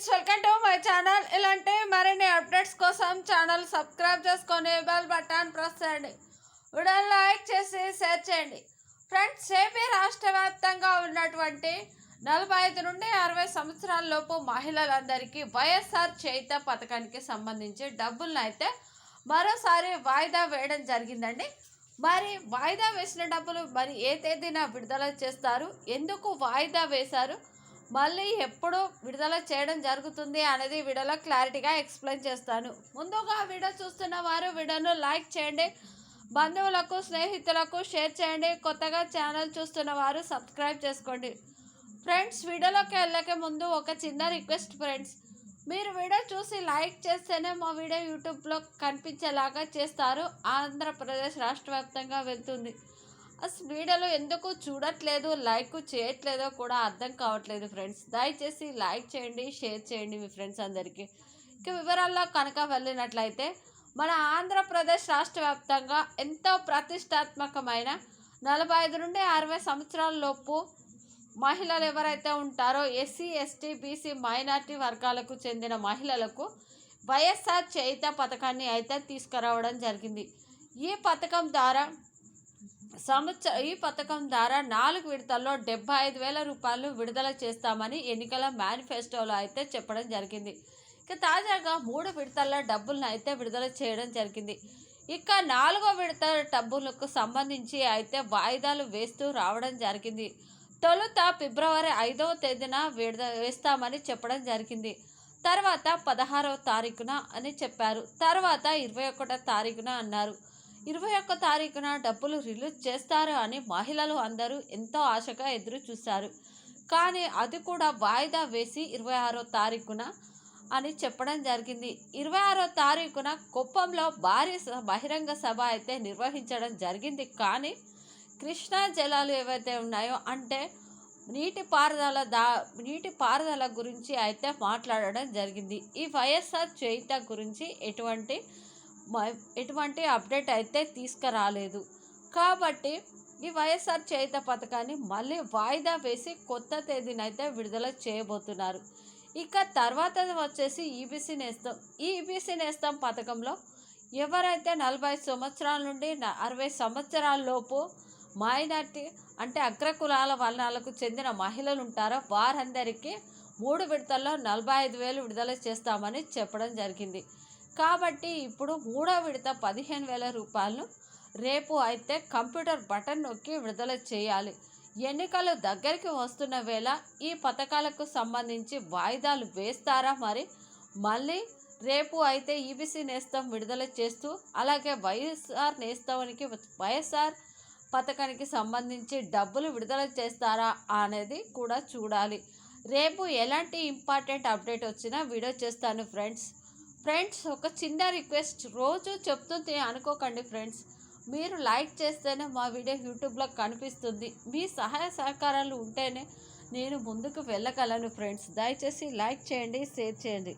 Friends welcome to my channel. ఇలాంటి మరిన్ని updates కోసం ఛానల్ సబ్స్క్రైబ్ చేసుకొని బెల్ బటన్ ప్రెస్ చేయండి. వీడియోని లైక్ చేసి షేర్ చేయండి. ఫ్రెండ్స్ ఏపీ రాష్ట్ర వ్యాప్తంగా ఉన్నటువంటి నలభై ఐదు నుండి అరవై సంవత్సరాల లోపు మహిళలందరికీ వైఎస్ఆర్ చేయిత పథకానికి సంబంధించి డబ్బులను అయితే మరోసారి వాయిదా వేయడం జరిగిందండి. మరి వాయిదా వేసిన డబ్బులు మరి ఏ తేదీన విడుదల చేస్తారు? ఎందుకు వాయిదా వేశారు? మళ్ళీ ఎప్పుడు విడుదల చేయడం జరుగుతుంది అనేది వీడియోలో క్లారిటీగా ఎక్స్ప్లెయిన్ చేస్తాను. ముందుగా వీడియో చూస్తున్న వారు వీడియోను లైక్ చేయండి. బంధువులకు స్నేహితులకు షేర్ చేయండి. కొత్తగా ఛానల్ చూస్తున్న వారు సబ్స్క్రైబ్ చేసుకోండి. ఫ్రెండ్స్ వీడియోలోకి వెళ్ళకే ముందు ఒక చిన్న రిక్వెస్ట్ ఫ్రెండ్స్. మీరు వీడియో చూసి లైక్ చేస్తేనే మా వీడియో యూట్యూబ్లో కనిపించేలాగా చేస్తారు. ఆంధ్రప్రదేశ్ రాష్ట్ర వ్యాప్తంగా వెళ్తుంది. అసలు వీడియోలో ఎందుకు చూడట్లేదు లైక్ చేయట్లేదో కూడా అర్థం కావట్లేదు ఫ్రెండ్స్. దయచేసి లైక్ చేయండి షేర్ చేయండి మీ ఫ్రెండ్స్ అందరికీ. ఇక వివరాల్లో కనుక వెళ్ళినట్లయితే మన ఆంధ్రప్రదేశ్ రాష్ట్ర వ్యాప్తంగా ఎంతో ప్రతిష్టాత్మకమైన నలభై ఐదు నుండి అరవై సంవత్సరాల లోపు మహిళలు ఎవరైతే ఉంటారో ఎస్సీ ఎస్టీ బీసీ మైనార్టీ వర్గాలకు చెందిన మహిళలకు వైఎస్ఆర్ చేయిత పథకాన్ని అయితే తీసుకురావడం జరిగింది. ఈ పథకం ద్వారా సంవత్సర ఈ పథకం ద్వారా నాలుగు విడతల్లో డెబ్బై ఐదు వేల రూపాయలు విడుదల చేస్తామని ఎన్నికల మేనిఫెస్టోలో అయితే చెప్పడం జరిగింది. ఇక తాజాగా మూడు విడతల్లో డబ్బులను అయితే విడుదల చేయడం జరిగింది. ఇక నాలుగో విడత డబ్బులకు సంబంధించి అయితే వాయిదాలు వేస్తూ రావడం జరిగింది. తొలుత ఫిబ్రవరి ఐదవ తేదీన విడుద వేస్తామని చెప్పడం జరిగింది. తర్వాత పదహారవ తారీఖున అని చెప్పారు. తర్వాత ఇరవై ఒకటో తారీఖున అన్నారు. ఇరవై ఒక్క తారీఖున డబ్బులు రిలీజ్ చేస్తారు అని మహిళలు అందరూ ఎంతో ఆశగా ఎదురు చూశారు. కానీ అది కూడా వాయిదా వేసి ఇరవై ఆరో తారీఖున అని చెప్పడం జరిగింది. ఇరవై ఆరో తారీఖున కుప్పంలో భారీ బహిరంగ సభ అయితే నిర్వహించడం జరిగింది. కానీ కృష్ణా జలాలు ఏవైతే ఉన్నాయో అంటే నీటి పారుదల దా నీటి పారుదల గురించి అయితే మాట్లాడడం జరిగింది. ఈ వైఎస్ఆర్ చేయిత గురించి ఎటువంటి ఎటువంటి అప్డేట్ అయితే తీసుకురాలేదు. కాబట్టి ఈ వైఎస్ఆర్ చేయుత పథకాన్ని మళ్ళీ వాయిదా వేసి కొత్త తేదీనైతే విడుదల చేయబోతున్నారు. ఇక తర్వాత వచ్చేసి ఈబీసీ నేస్తం ఈబీసీ నేస్తం పథకంలో ఎవరైతే నలభై సంవత్సరాల నుండి అరవై సంవత్సరాల లోపు మైనార్టీ అంటే అగ్రకులాల వర్ణాలకు చెందిన మహిళలు ఉంటారో వారందరికీ మూడు విడతల్లో నలభై ఐదు వేలు విడుదల చేస్తామని చెప్పడం జరిగింది. కాబట్టి ఇప్పుడు మూడో విడత పదిహేను వేల రూపాయలను రేపు అయితే కంప్యూటర్ బటన్ నొక్కి విడుదల చేయాలి. ఎన్నికలు దగ్గరికి వస్తున్న వేళ ఈ పథకాలకు సంబంధించి వాయిదాలు వేస్తారా మరి? మళ్ళీ రేపు అయితే ఈబీసీ నేస్తం విడుదల చేస్తూ అలాగే వైఎస్ఆర్ నేస్తానికి వైఎస్ఆర్ పథకానికి సంబంధించి డబ్బులు విడుదల చేస్తారా అనేది కూడా చూడాలి. రేపు ఎలాంటి ఇంపార్టెంట్ అప్డేట్ వచ్చినా వీడియో చేస్తాను ఫ్రెండ్స్. ఫ్రెండ్స్ ఒక చిన్న రిక్వెస్ట్. రోజు చెప్తుంది అనుకోకండి ఫ్రెండ్స్. మీరు లైక్ చేస్తేనే మా వీడియో యూట్యూబ్లో కనిపిస్తుంది. మీ సహాయ సహకారాలు ఉంటేనే నేను ముందుకు వెళ్ళగలను ఫ్రెండ్స్. దయచేసి లైక్ చేయండి షేర్ చేయండి.